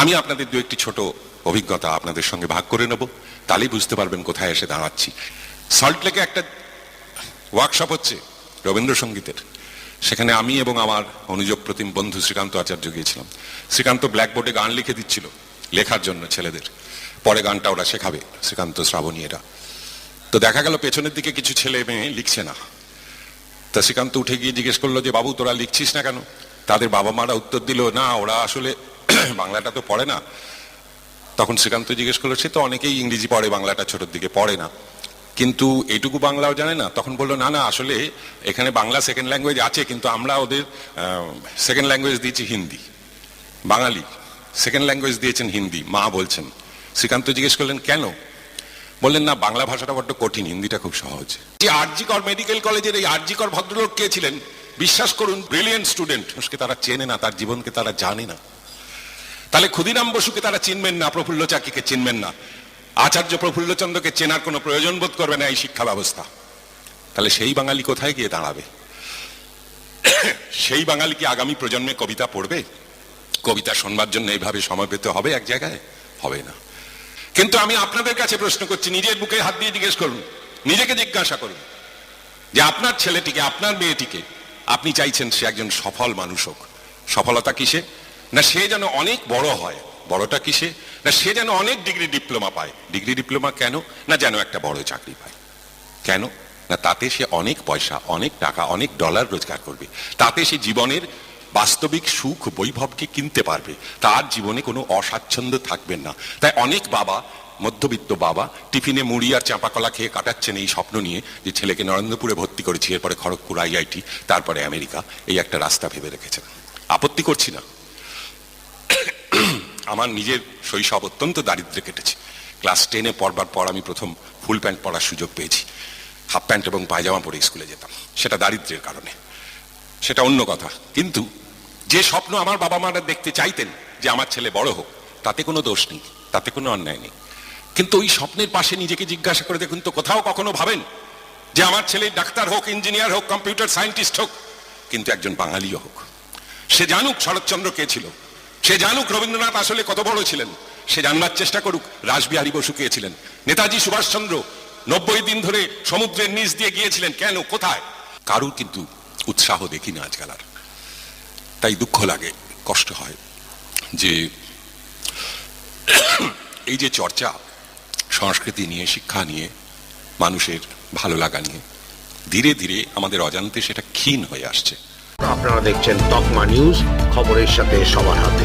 আমি আপনাদের দু একটি ছোট অভিজ্ঞতা আপনাদের সঙ্গে ভাগ করে নেব। তাহলেই বুঝতে পারবেন কোথায় এসে দাঁড়াচ্ছি। সল্ট লেকে একটা ওয়ার্কশপ হচ্ছে, রবীন্দ্রসঙ্গীতের। সেখানে আমি এবং আমার অনুযোগ প্রতিম বন্ধু শ্রীকান্ত আচার্য গিয়েছিলাম। শ্রীকান্ত ব্ল্যাকবোর্ডে গান লিখে দিচ্ছিল, লেখার জন্য ছেলেদের। পরে গানটা ওরা শেখাবে, শ্রীকান্ত শ্রাবণীয়রা। তো দেখা গেল পেছনের দিকে কিছু ছেলে মেয়ে লিখছে না। তা শ্রীকান্ত উঠে গিয়ে জিজ্ঞেস করল যে, বাবু, তোরা লিখছিস না কেন? তাদের বাবা মারা উত্তর দিল, না, ওরা আসলে বাংলাটা তো পড়ে না। তখন শ্রীকান্ত জিজ্ঞেস করল, সে তো অনেকেই ইংরেজি পড়ে, বাংলাটা ছোটোর দিকে পড়ে না। কিন্তু এইটুকু বাংলাও জানে না? তখন বলল, না না, আসলে এখানে বাংলা সেকেন্ড ল্যাঙ্গুয়েজ আছে, কিন্তু আমরা ওদের সেকেন্ড ল্যাঙ্গুয়েজ দিয়েছি হিন্দি, বাঙালি। সেকেন্ড ল্যাঙ্গুয়েজ দিয়েছেন হিন্দি, মা বলছেন। শ্রীকান্ত জিজ্ঞেস করলেন, কেন? বললেন, না, বাংলা ভাষাটা বড্ড কঠিন, হিন্দিটা খুব সহজ। যে আরজিকর মেডিকেল কলেজের এই আরজিকর ভদ্রলোক কে ছিলেন? বিশ্বাস করুন ব্রিলিয়েন্ট স্টুডেন্ট মানুষকে তারা চেনে না, তার জীবনকে তারা জানে না। তাহলে ক্ষুদিরাম বসুকে তারা চিনবেন না প্রফুল্ল চাকিকে চিনবেন না। আচার্য প্রফুল্লচন্দ্রকে চেনার কোনো প্রয়োজন বোধ করবে না এই শিক্ষা ব্যবস্থা। তাহলে সেই বাঙালি কোথায় গিয়ে দাঁড়াবে? সেই বাঙালি কি আগামী প্রজন্মে কবিতা পড়বে? কবিতা শোনবার জন্য এইভাবে সময় হবে এক জায়গায়? হবে না। কিন্তু আমি আপনাদের কাছে প্রশ্ন করছি, নিজের বুকে হাত দিয়ে জিজ্ঞেস করুন, নিজেকে জিজ্ঞাসা করুন যে আপনার ছেলেটিকে, আপনার মেয়েটিকে আপনি চাইছেন সে একজন সফল মানুষ হোক। সফলতা কিসে? না, সে যেন অনেক বড় হয়। বড়টা কিসে? না, সে যেন অনেক ডিগ্রি ডিপ্লোমা পায়। ডিগ্রি ডিপ্লোমা কেন? না, যেন একটা বড় চাকরি পায়। কেন? না, তাতে সে অনেক পয়সা, অনেক টাকা, অনেক ডলার রোজগার করবে। তাতে সে জীবনের বাস্তবিক সুখ বৈভবকে কিনতে পারবে। তার জীবনে কোনো অস্বাচ্ছন্দ্য থাকবেন না। তাই অনেক বাবা, মধ্যবিত্ত বাবা, টিফিনে মুড়ি আর চাঁপাকলা খেয়ে কাটাচ্ছেন এই স্বপ্ন নিয়ে যে ছেলেকে নরেন্দ্রপুরে ভর্তি করেছি, এরপরে খড়গপুর আইআইটি, তারপরে আমেরিকা, এই একটা রাস্তা ভেবে রেখেছেন। আপত্তি করছি না। আমার নিজের শৈশব অত্যন্ত দারিদ্র্যে কেটেছে। ক্লাস টেনে পড়বার পর আমি প্রথম ফুল প্যান্ট পরার সুযোগ পেয়েছি। হাফ প্যান্ট এবং পায়জামা পরে স্কুলে যেতাম। সেটা দারিদ্র্যের কারণে। সেটা অন্য কথা। কিন্তু যে স্বপ্ন আমার বাবা মারা দেখতে চাইতেন যে আমার ছেলে বড় হোক, তাতে কোনো দোষ নেই, তাতে কোনো অন্যায় নেই। কিন্তু ওই স্বপ্নের পাশে নিজেকে জিজ্ঞাসা করে দেখুন তো কোথাও কখনো ভাবেন যে আমার ছেলে ডাক্তার হোক, ইঞ্জিনিয়ার হোক, কম্পিউটার সায়েন্টিস্ট হোক, কিন্তু একজন বাঙালিও হোক। সে জানুক শরৎচন্দ্র কে ছিল। সে জানুক রবীন্দ্রনাথ আসলে কত বড় ছিলেন, সে জানবার চেষ্টা করুক রাসবিহারী বসু কে ছিলেন। নেতাজি সুভাষচন্দ্র নব্বই দিন ধরে সমুদ্রের নিচ দিয়ে গিয়েছিলেন, কেন, কোথায়? কারুর কিন্তু উৎসাহ দেখি না আজকাল আর। তাই দুঃখ লাগে, কষ্ট হয় যে এই যে চর্চা, সংস্কৃতি নিয়ে, শিক্ষা নিয়ে, মানুষের ভালো লাগা নিয়ে, ধীরে ধীরে আমাদের অজান্তে সেটা ক্ষীণ হয়ে আসছে। আপনারা দেখছেন তকমা নিউজ, খবরের সাথে সবার হাতে।